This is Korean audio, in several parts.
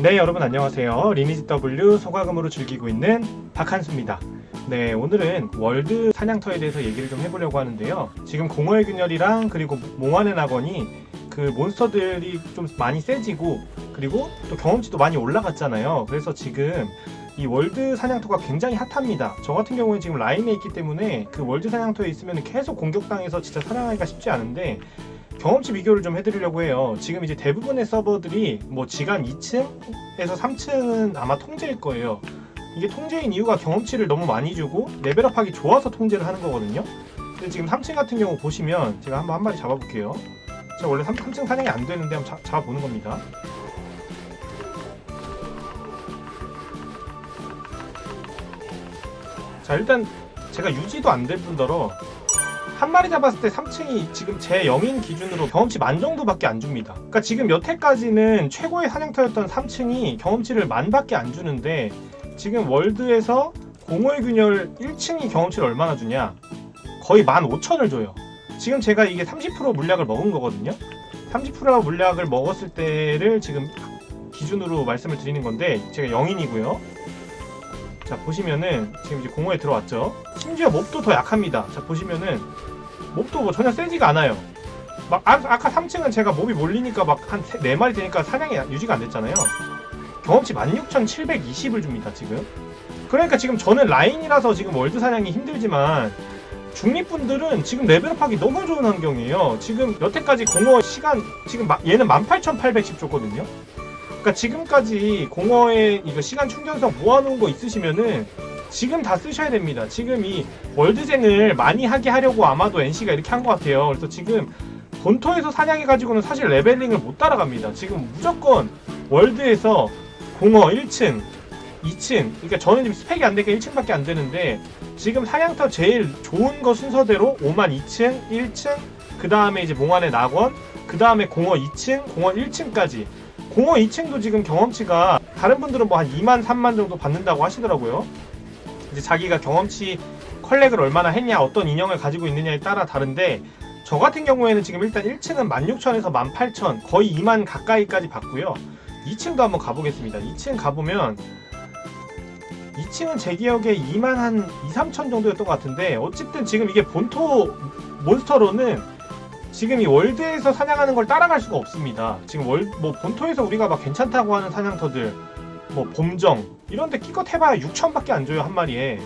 네, 여러분 안녕하세요. 리니지 W 소가금으로 즐기고 있는 박한수입니다. 네, 오늘은 월드 사냥터에 대해서 얘기를 좀 해보려고 하는데요. 지금 공허의 균열이랑 그리고 몽환의 낙원이 그 몬스터들이 좀 많이 세지고 그리고 또 경험치도 많이 올라갔잖아요. 그래서 지금 이 월드 사냥터가 굉장히 핫합니다. 저 같은 경우에 지금 라인에 있기 때문에 그 월드 사냥터에 있으면 계속 공격당해서 진짜 사냥하기가 쉽지 않은데 경험치 비교를 좀 해드리려고 해요. 지금 이제 대부분의 서버들이 뭐 지간 2층에서 3층은 아마 통제일 거예요. 이게 통제인 이유가 경험치를 너무 많이 주고 레벨업하기 좋아서 통제를 하는 거거든요. 근데 지금 3층 같은 경우 보시면 제가 한번 한 마리 잡아볼게요. 제가 원래 3, 3층 사냥이 안 되는데 한번 잡- 잡아보는 겁니다. 자 일단 제가 유지도 안 될 뿐더러 한 마리 잡았을 때 3층이 지금 제 영인 기준으로 경험치 만 정도밖에 안 줍니다. 그러니까 지금 여태까지는 최고의 사냥터였던 3층이 경험치를 만밖에 안 주는데 지금 월드에서 공허의 균열 1층이 경험치를 얼마나 주냐? 거의 15,000을 줘요. 지금 제가 이게 30% 물약을 먹은 거거든요. 30% 물약을 먹었을 때를 지금 기준으로 말씀을 드리는 건데 제가 영인이고요. 자 보시면은 지금 이제 공허에 들어왔죠. 심지어 몹도 더 약합니다. 자 보시면은 몹도 뭐 전혀 세지가 않아요. 막 아, 아까 3층은 제가 몹이 몰리니까 막 한 4마리 되니까 사냥이 유지가 안 됐잖아요. 경험치 16,720을 줍니다 지금. 그러니까 지금 저는 라인이라서 지금 월드 사냥이 힘들지만 중립분들은 지금 레벨업하기 너무 좋은 환경이에요. 지금 여태까지 공허 시간 지금 마- 얘는 18,810 줬거든요. 그러니까 지금까지 공허에 이거 시간 충전석 모아놓은 거 있으시면은 지금 다 쓰셔야 됩니다. 지금 이 월드쟁을 많이 하게 하려고 아마도 NC가 이렇게 한 것 같아요. 그래서 지금 본토에서 사냥해가지고는 사실 레벨링을 못 따라갑니다. 지금 무조건 월드에서 공허 1층, 2층, 그러니까 저는 지금 스펙이 안 되니까 1층밖에 안 되는데 지금 사냥터 제일 좋은 거 순서대로 5만 2층, 1층, 그 다음에 이제 몽환의 낙원, 그 다음에 공허 2층, 공허 1층까지 공허 2층도 지금 경험치가 다른 분들은 뭐 한 2만 3만 정도 받는다고 하시더라고요. 이제 자기가 경험치 컬렉을 얼마나 했냐, 어떤 인형을 가지고 있느냐에 따라 다른데 저 같은 경우에는 지금 일단 1층은 16,000에서 18,000 거의 2만 가까이까지 받고요. 2층도 한번 가보겠습니다. 2층 가보면 2층은 제 기억에 2만 한 2, 3천 정도였던 것 같은데 어쨌든 지금 이게 본토 몬스터로는 지금 이 월드에서 사냥하는 걸 따라갈 수가 없습니다. 지금 월, 뭐 본토에서 우리가 막 괜찮다고 하는 사냥터들, 뭐 봄정 이런데 끼껏 해봐야 6천밖에 안 줘요 한 마리에.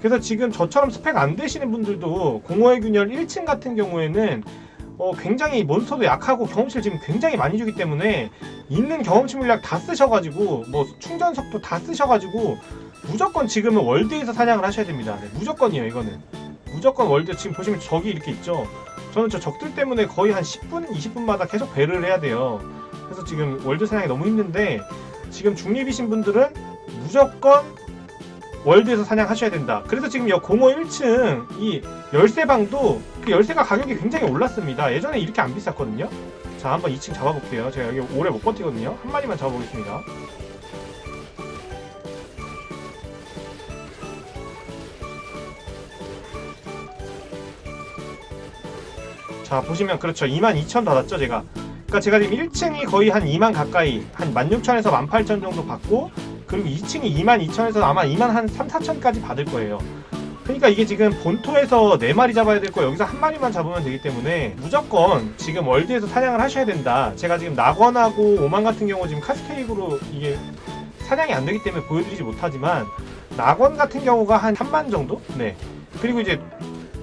그래서 지금 저처럼 스펙 안 되시는 분들도 공허의 균열 1층 같은 경우에는 어, 굉장히 몬스터도 약하고 경험치를 지금 굉장히 많이 주기 때문에 있는 경험치 물약 다 쓰셔가지고 뭐 충전석도 다 쓰셔가지고 무조건 지금은 월드에서 사냥을 하셔야 됩니다. 네, 무조건이에요 이거는. 무조건 월드 지금 보시면 적이 이렇게 있죠. 저는 저 적들 때문에 거의 한 10분, 20분마다 계속 배를 해야 돼요. 그래서 지금 월드 사냥이 너무 힘든데 지금 중립이신 분들은 무조건 월드에서 사냥하셔야 된다. 그래서 지금 이 공허 1층 이 열쇠방도 그 열쇠가 가격이 굉장히 올랐습니다. 예전에 이렇게 안 비쌌거든요. 자, 한번 2층 잡아볼게요. 제가 여기 오래 못 버티거든요. 한 마리만 잡아보겠습니다. 자, 보시면 그렇죠. 22,000 받았죠, 제가. 그러니까 제가 지금 1층이 거의 한 2만 가까이, 한 16,000에서 18,000 정도 받고, 그리고 2층이 22,000에서 아마 2만 한 3, 4,000까지 받을 거예요. 그러니까 이게 지금 본토에서 4마리 잡아야 될 거 여기서 한 마리만 잡으면 되기 때문에 무조건 지금 월드에서 사냥을 하셔야 된다. 제가 지금 낙원하고 오만 같은 경우 지금 카스케이크로 이게 사냥이 안 되기 때문에 보여드리지 못하지만 낙원 같은 경우가 한 3만 정도? 네. 그리고 이제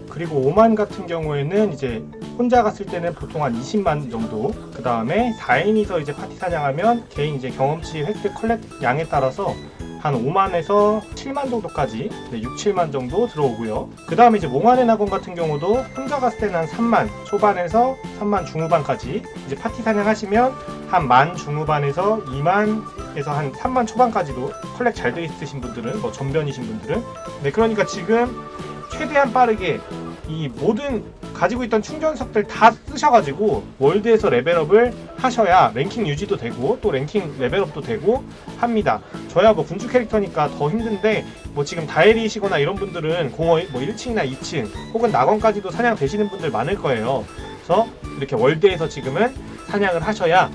그리고 오만 같은 경우에는 이제 혼자 갔을 때는 보통 한 20만 정도. 그 다음에 4인이서 이제 파티 사냥하면 개인 이제 경험치 획득 컬렉 양에 따라서 한 5만에서 7만 정도까지 네, 6, 7만 정도 들어오고요. 그 다음에 이제 몽환의 낙원 같은 경우도 혼자 갔을 때는 한 3만 초반에서 3만 중후반까지 이제 파티 사냥하시면 한 만 중후반에서 2만에서 한 3만 초반까지도 컬렉 잘 돼 있으신 분들은 뭐 전변이신 분들은 네 그러니까 지금 최대한 빠르게 이 모든 가지고 있던 충전석들 다 쓰셔가지고 월드에서 레벨업을 하셔야 랭킹 유지도 되고 또 랭킹 레벨업도 되고 합니다. 저야 뭐 군주 캐릭터니까 더 힘든데 뭐 지금 다이리시거나 이런 분들은 공허 뭐 1층이나 2층 혹은 낙원까지도 사냥 되시는 분들 많을 거예요. 그래서 이렇게 월드에서 지금은 사냥을 하셔야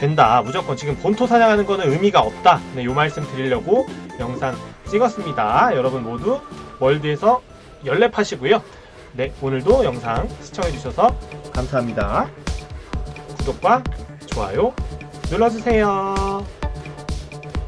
된다. 무조건 지금 본토 사냥하는 거는 의미가 없다. 네, 요 말씀 드리려고 영상 찍었습니다. 여러분 모두 월드에서 연랩하시고요. 네, 오늘도 영상 시청해주셔서 감사합니다. 구독과 좋아요 눌러주세요.